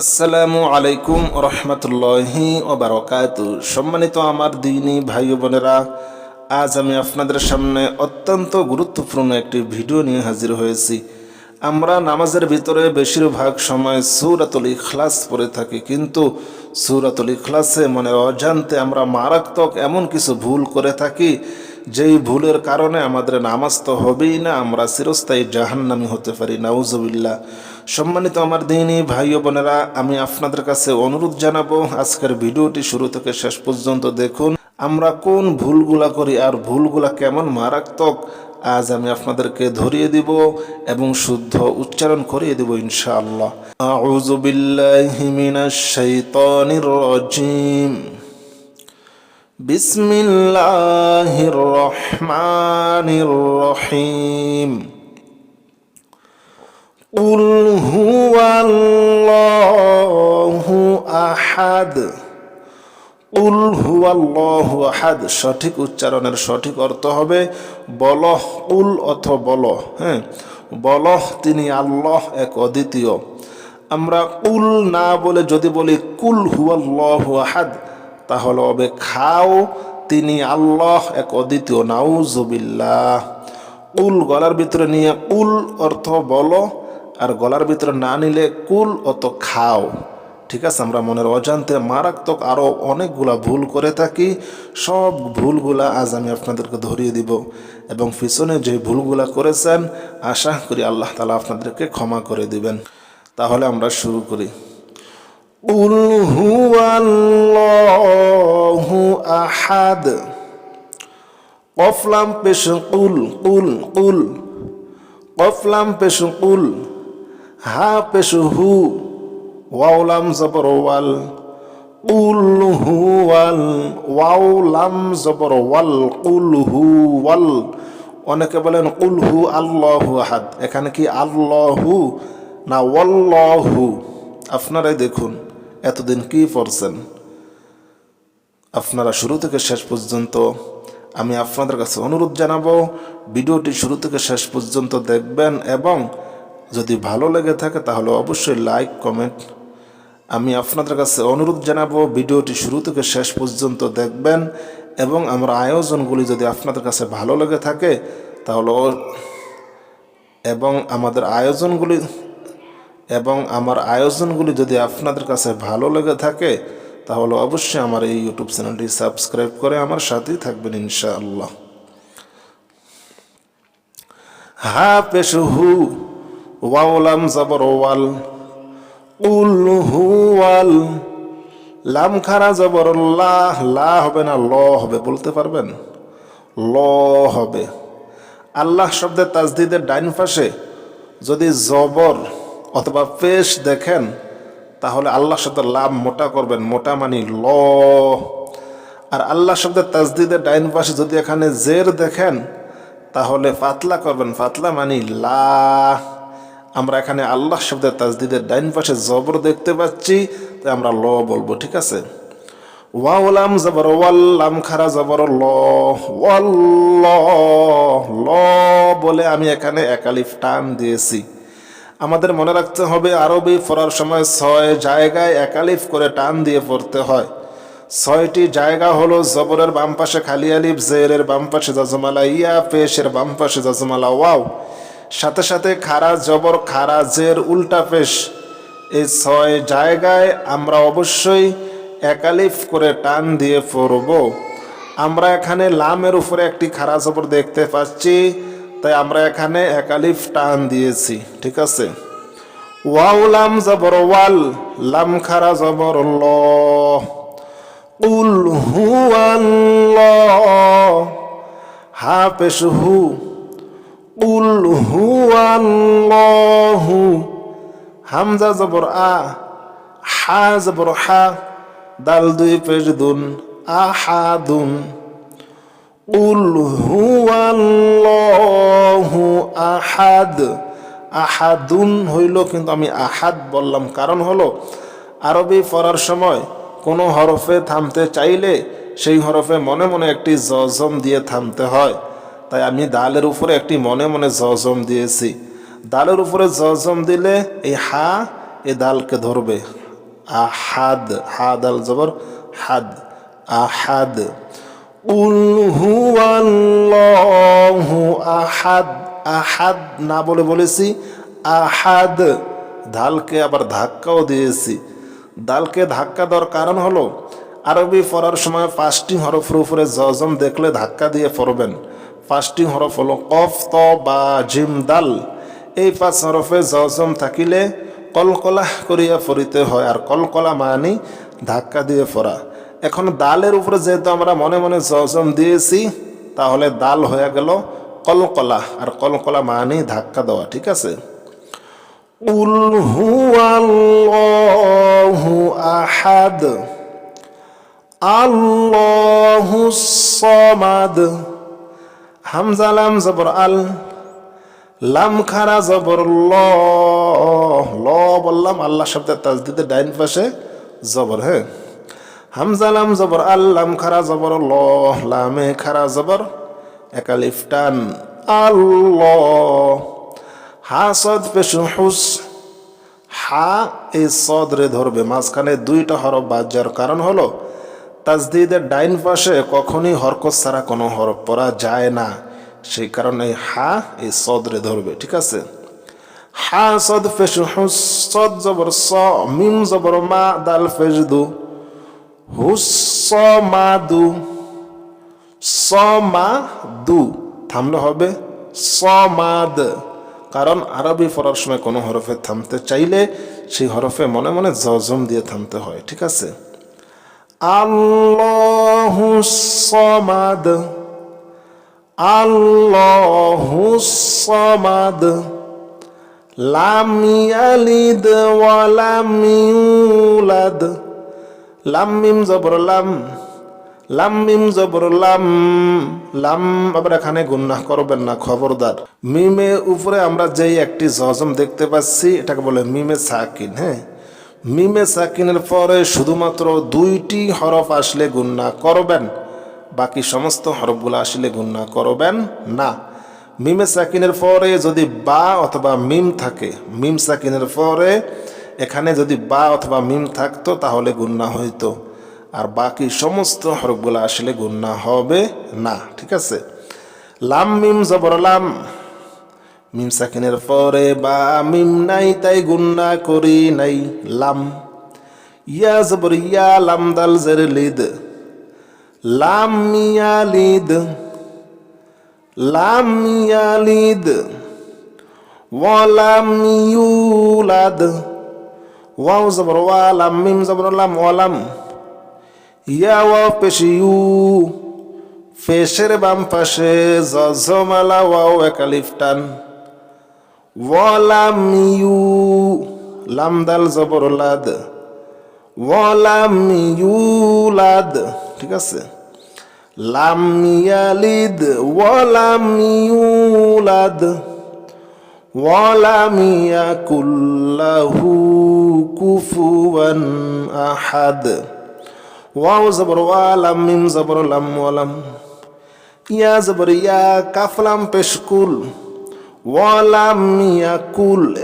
আসসালামু আলাইকুম রহমতুল্লাহি ওবরকাত সম্মানিত আমার দিনী ভাই বোনেরা, আজ আমি আপনাদের সামনে অত্যন্ত গুরুত্বপূর্ণ একটি ভিডিও নিয়ে হাজির হয়েছি। আমরা নামাজের ভিতরে বেশিরভাগ সময় সুরাতুল ইখলাস পড়ে থাকি, কিন্তু সুরাতুল ইখলাসে মানে অজান্তে আমরা মারাত্মক এমন কিছু ভুল করে থাকি যেই ভুলের কারণে আমাদের নামাজ তো হবেই না, আমরা চিরস্থায়ী জাহান্নামি হতে পারি নাউজবিল্লা সম্মানিত আমার দিনী ভাই বোনেরা, আমি আপনাদের কাছে অনুরোধ জানাব, আজকের ভিডিওটি শুরু থেকে শেষ পর্যন্ত দেখুন। আমরা কোন ভুলগুলা করি আর ভুলগুলা কেমন মারাত্মক, আজ আমি আপনাদেরকে ধরিয়ে দিব এবং শুদ্ধ উচ্চারণ করিয়ে দিব ইনশাআল্লাহ। আউযু বিল্লাহি মিনাশ শাইতানির রাজিম। بسم الله الرحمن الرحيم قل هو الله أحد উল হুয়াল্লাহ আহাদ সঠিক উচ্চারণের সঠিক অর্থ হবে বলহ উল অথ বল হ্যাঁ বলহ তিনি আল্লাহ এক অদ্বিতীয় আমরা উল না বলে যদি বলি কুল হুয়াল্লাহ আহাদ তাহলে হবে খাও তিনি আল্লাহ এক অদ্বিতীয়, নাউজুবিল্লাহ। উল গলার ভিতরে নিয়ে উল অর্থ বলো, আর গলার ভিতরে না নিলে কুল অত খাও। ঠিক আছে, আমরা মনের অজান্তে মারাত্মক আরও অনেকগুলা ভুল করে থাকি। সব ভুলগুলা আজ আমি আপনাদেরকে ধরিয়ে দিব। এবং পিছনে যে ভুলগুলা করেছেন, আশা করি আল্লাহ তালা আপনাদেরকে ক্ষমা করে দিবেন। তাহলে আমরা শুরু করি। উল হুয়াল্লাহু আহাদ কফলাম পেশ কুল কুল কুল কফলাম পেশ কুল হা পেশ হু ওয়াউলাম জবর ওয়াল উল হুয়াল ওয়াউলাম জবর ওয়াল কুল হু ওয়াল অনেকে বলেন কুল হু আল্লাহু আহাদ। এখানে কি আল্লাহু না ওয়াল্লাহু? আপনারাই দেখুন। এতদিন কি পড়ছেন? আপনারা শুরু থেকে শেষ পর্যন্ত আমি আপনাদের কাছে অনুরোধ জানাব, ভিডিওটি শুরু থেকে শেষ পর্যন্ত দেখবেন এবং যদি ভালো লেগে থাকে তাহলে অবশ্যই লাইক কমেন্ট আমি আপনাদের কাছে অনুরোধ জানাব, ভিডিওটি শুরু থেকে শেষ পর্যন্ত দেখবেন এবং আমার আয়োজনগুলি যদি আপনাদের কাছে ভালো লেগে থাকে তাহলে এবং আমাদের আয়োজনগুলি এবং আমার আয়োজনগুলি যদি আপনাদের কাছে ভালো লেগে থাকে, তাহলে অবশ্যই আমার এই ইউটিউব চ্যানেলটি সাবস্ক্রাইব করে আমার সাথেই থাকবেন ইনশাআল্লাহ। হা পেশ হু ওয়াউলাম জবর ওয়াল উল হু ওয়াল, লাম খারা জবর লাহ লা হবে না, ল হবে, বলতে পারবেন? ল হবে। আল্লাহ শব্দের তাজদিদের ডাইন পাশে যদি জবর অথবা পেশ দেখেন, তাহলে আল্লাহ শব্দের লাভ মোটা করবেন, মোটা মানি ল। আর আল্লাহ শব্দের তাজদিদের ডাইন পাশে যদি এখানে জের দেখেন, তাহলে পাতলা করবেন পাতলা মানি লা। আমরা এখানে আল্লাহ শব্দের তাজদিদের ডাইন পাশে জবর দেখতে পাচ্ছি, তাই আমরা ল বলব, ঠিক আছে? ওয়াউলাম জবর ওয়াল্লাম খারা জবর, ল। ওয়াল্ল ল বলে আমি এখানে একালিফ টান দিয়েছি। আমাদের মনে রাখতে হবে, আরবি পড়ার সময় ছয় জায়গায় একালিফ করে টান দিয়ে পড়তে হয়। ছয়টি জায়গা হলো জবরের বাম পাশে খালি আলিফ, জেরের বাম পাশে জজমালা ইয়া, পেশের বাম পাশে জজমালা ওয়াও। সাথে সাথে খারা জবর, খারা জের, উল্টা পেশ। এই ছয় জায়গায় আমরা অবশ্যই একালিফ করে টান দিয়ে পড়ব। আমরা এখানে লামের উপরে একটি খারা জবর দেখতে পাচ্ছি। তাই আমরা এখানে একালিফ টান দিয়েছি, ঠিক আছে? ওয়াউলাম জবর ওয়াল, লাম খারা জবর ল উল হু হা পেশ হু। উল হু হু হামজা জবর আ, হা জবর হা, দাল দুই পেশ দুন আহাদুন উল হুয়াল্লাহু আহাদ আহাদুন হইল কিন্তু আমি আহাদ বললাম। কারণ হলো, আরবি পড়ার সময় কোনো হরফে থামতে চাইলে সেই হরফে মনে মনে একটি জজম দিয়ে থামতে হয়। তাই আমি দালের উপরে একটি মনে মনে জজম দিয়েছি। দালের উপরে জজম দিলে এই হা এ দালকে ধরবে। আহাদ হাদ আল জবর, হাদ, আহাদ। উল হুয়াল্লাহু আহাদ আহাদ না বলে বলেছি, আহাদ। ধালকে আবার ধাক্কাও দিয়েছি। দালকে ধাক্কা দেওয়ার কারণ হলো, আরবি পড়ার সময় পাঁচটি হরফের উপরে জজম দেখলে ধাক্কা দিয়ে পড়বেন। পাঁচটি হরফ হলো কফ, ত, বা, জিম, দাল। এই পাঁচ হরফে জজম থাকিলে কলকলা করিয়া পড়িতে হয়, আর কলকলা মানি ধাক্কা দিয়ে পড়া। এখন দালের উপরে যেহেতু আমরা মনে মনে জজম দিয়েছি, তাহলে দাল হয়ে গেল কলকলা। আর কলকলা মানি ধাক্কা দেওয়া, ঠিক আছে? উল হুয়াল্লাহু আহাদ, আল্লাহু সমাদ। জবর আল, লাম খারা জবর ল ল বললাম আল্লাহ শব্দের তাজদিদের ডাইন পাশে জবর হ্যাঁ? হামজা লাম জবর, আল লাম খারা জবর লামে খারা জবর। একালিফ টান, আল্লাহ। হা সদ পেশ হুস, হা এই সদরে ধরবে। মাঝখানে দুইটা হরফ বাদ যাওয়ার কারণ হলো, তাজদিদের ডাইন পাশে কখনই হরকত ছাড়া কোনো হরফ পড়া যায় না। সেই কারণে হা এই সদরে ধরবে, ঠিক আছে? হা সদ ফেস হুস, সদ জবর স, মিম জবর মা, দাল ফেস দু হুস স মা দু স মা দু থামলে হবে স মাদ কারণ আরবি পড়ার সময় কোনো হরফে থামতে চাইলে সেই হরফে মনে মনে জজম দিয়ে থামতে হয়, ঠিক আছে? আল্লাহু সমাদ। আল্লাহু সমাদ। লাম ইয়ালিদ লাম মিম জবর লাম লাম মিম লাম আবার এখানে গুন্নাহ করবেন না, খবরদার। মিমে উপরে আমরা যেই একটি জজম দেখতে পাচ্ছি, এটাকে বলে মিমে সাকিন হ্যাঁ? মিমে সাকিনের পরে শুধুমাত্র দুইটি হরফ আসলে গুন্না করবেন, বাকি সমস্ত হরফগুলো আসলে গুন্না করবেন না। মিমে সাকিনের পরে যদি বা অথবা মিম থাকে, মিম সাকিনের পরে এখানে যদি বা অথবা মিম থাকতো, তাহলে গুন্না হইতো। আর বাকি সমস্ত হরফগুলো আসলে গুন্না হবে না, ঠিক আছে? লাম, মিম, জবর, লাম। মিম সাকিনের পরে বা মিম নাই, তাই গুন্না করি নাই। লাম। ইয়া, জবর, ইয়া, লাম, দাল, জের, লিদ। লাম, মিয়া, লিদ। লাম, মিয়া, লিদ। ওয়ালাম ইউলাদ ওয়াও জবর ওয়া লাম, মিম জবর লাম ওয়ালাম ইয়া ওয়াও পেশি ইউ। ফেসের বাম পাশে জজমালা ওয়াও একালিফ টান। ওয়ালাম ইউ। লাম দাল জবর লাদ। ওয়ালাম ইউলাদ ঠিক আছে? লাম ইয়ালিদ ওয়ালাম ইউলাদ ইয়া কাফলাম পেশকুল। ওয়ালাম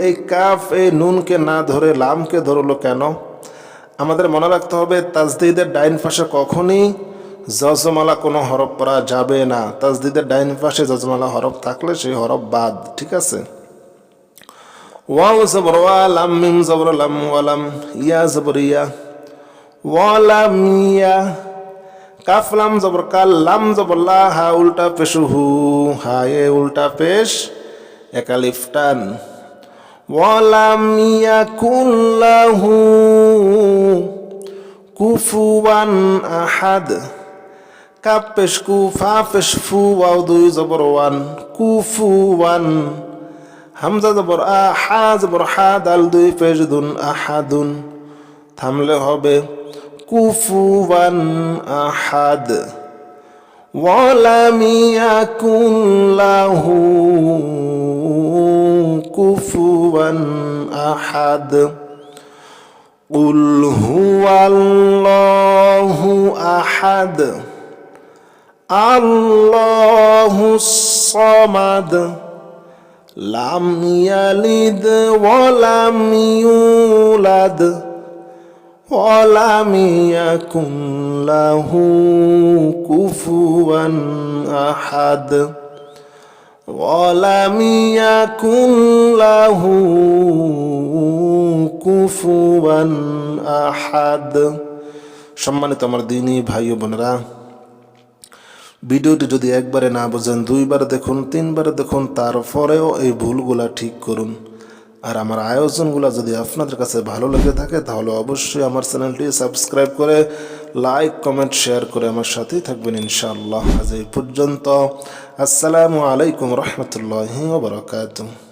এই কাফ, এই নুনকে না ধরে লামকে ধরলো কেন? আমাদের মনে রাখতে হবে, তাজদিদের ডাইন পাশে কখনই জজমালা কোনো হরফ পড়া যাবে না। তাজদিদের ডাইন পাশে জজমালা হরফ থাকলে সেই হরফ বাদ, ঠিক আছে? ওয়াও জবর ওয়ালাম মিম জবর লাম ওয়ালাম ইয়া জবর ইয়া ওয়ালাম ইয়া কাফলাম জবর কাল লাম জবর লা হা উল্টা পেশ হু হা এ উল্টা পেশ একালিফ টান ওয়ালাম ইয়াকুল্লাহু কুফুয়ান আহাদ কাপ পেশ কু ফা পেশ ফু ওয়াও দুই জবর ওয়ান হামজা জবর আ হা জবর হা দাল দুই পেশ দুন আহাদুন থামলে হবে কুফুয়ান আহাদ ولم يكن له كفوا احد قل هو الله احد الله الصمد লাম ইয়ালিদ ওয়ালাম ইউলাদ ওয়ালাম ইয়াকুন লাহু কুফুয়ান আহাদ ওয়ালাম ইয়াকুন লাহু কুফুয়ান আহাদ। সম্মানিত আমার দিনী ভাই বোনরা ভিডিওটি যদি একবারে না বোঝেন, দুইবার দেখুন, তিনবার দেখুন, তারপরেও এই ভুলগুলা ঠিক করুন। আর আমার আয়োজনগুলো যদি আপনাদের কাছে ভালো লেগে থাকে, তাহলে অবশ্যই আমার চ্যানেলটি সাবস্ক্রাইব করে লাইক, কমেন্ট, শেয়ার করে আমার সাথেই থাকবেন ইনশাআল্লাহ। আজ এই পর্যন্ত। আসসালামু আলাইকুম রহমতুল্লাহ বারকাত